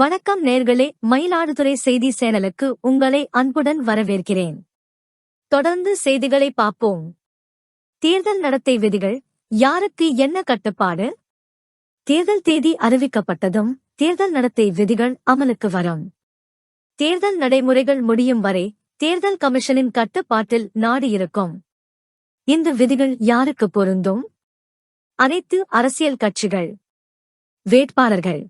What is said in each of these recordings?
வணக்கம் நேர்களே மயிலாடுதுறை செய்தி சேனலுக்கு உங்களை அன்புடன் வரவேற்கிறேன். தொடர்ந்து செய்திகளை பார்ப்போம். தேர்தல் நடத்தை விதிகள் யாருக்கு என்ன கட்டுப்பாடு? தேர்தல் தேதி அறிவிக்கப்பட்டதும் தேர்தல் நடத்தை விதிகள் அமலுக்கு வரும். தேர்தல் நடைமுறைகள் முடியும் வரை தேர்தல் கமிஷனின் கட்டுப்பாட்டில் நாடு இருக்கும். இந்த விதிகள் யாருக்கு பொருந்தும்? அனைத்து அரசியல் கட்சிகள் வேட்பாளர்கள்.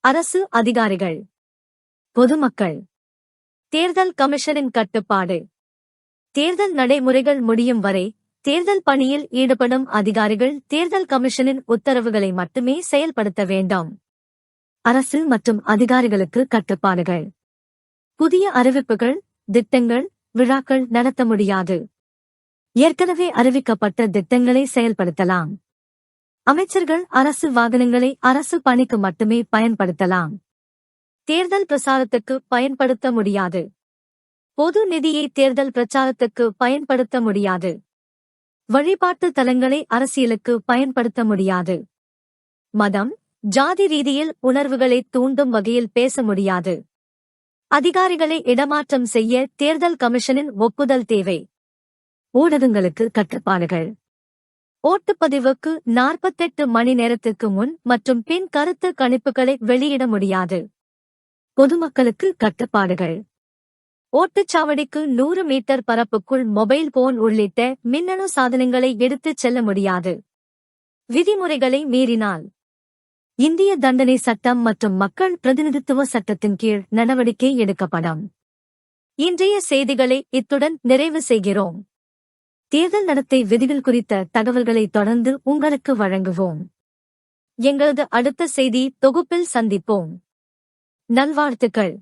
அரசு அதிகாரிகள் பொதுமக்கள் தேர்தல் கமிஷனின் கட்டுப்பாடு. தேர்தல் நடைமுறைகள் முடியும் வரை தேர்தல் பணியில் ஈடுபடும் அதிகாரிகள் தேர்தல் கமிஷனின் உத்தரவுகளை மட்டுமே செயல்படுத்த வேண்டும். அரசு மற்றும் அதிகாரிகளுக்கு கட்டுப்பாடுகள். புதிய அறிவிப்புகள் திட்டங்கள் விழாக்கள் நடத்த முடியாது. ஏற்கனவே அறிவிக்கப்பட்ட திட்டங்களை செயல்படுத்தலாம். அமைச்சர்கள் அரசு வாகனங்களை அரசு பணிக்கு மட்டுமே பயன்படுத்தலாம். தேர்தல் பிரசாரத்துக்கு பயன்படுத்த முடியாது. பொது நிதியை தேர்தல் பிரச்சாரத்துக்கு பயன்படுத்த முடியாது. வழிபாட்டு தலங்களை அரசியலுக்கு பயன்படுத்த முடியாது. மதம் ஜாதி ரீதியில் உணர்வுகளை தூண்டும் வகையில் பேச முடியாது. அதிகாரிகளை இடமாற்றம் செய்ய தேர்தல் கமிஷனின் ஒப்புதல் தேவை. ஊடகங்களுக்கு கட்டுப்பாடுகள். ஓட்டுப்பதிவுக்கு நாற்பத்தெட்டு மணி நேரத்திற்கு முன் மற்றும் பின் கருத்து கணிப்புகளை வெளியிட முடியாது. பொதுமக்களுக்கு கட்டுப்பாடுகள். ஓட்டுச்சாவடிக்கு நூறு மீட்டர் பரப்புக்குள் மொபைல் போன் உள்ளிட்ட மின்னணு சாதனங்களை எடுத்துச் செல்ல முடியாது. விதிமுறைகளை மீறினால். இந்திய தண்டனை சட்டம் மற்றும் மக்கள் பிரதிநிதித்துவ சட்டத்தின் கீழ் நடவடிக்கை எடுக்கப்படும். இன்றைய செய்திகளை இத்துடன் நிறைவு செய்கிறோம். தேர்தல் நடத்தை விதிகள் குறித்த தகவல்களை தொடர்ந்து உங்களுக்கு வழங்குவோம். எங்களது அடுத்த செய்தி தொகுப்பில் சந்திப்போம். நல்வாழ்த்துக்கள்.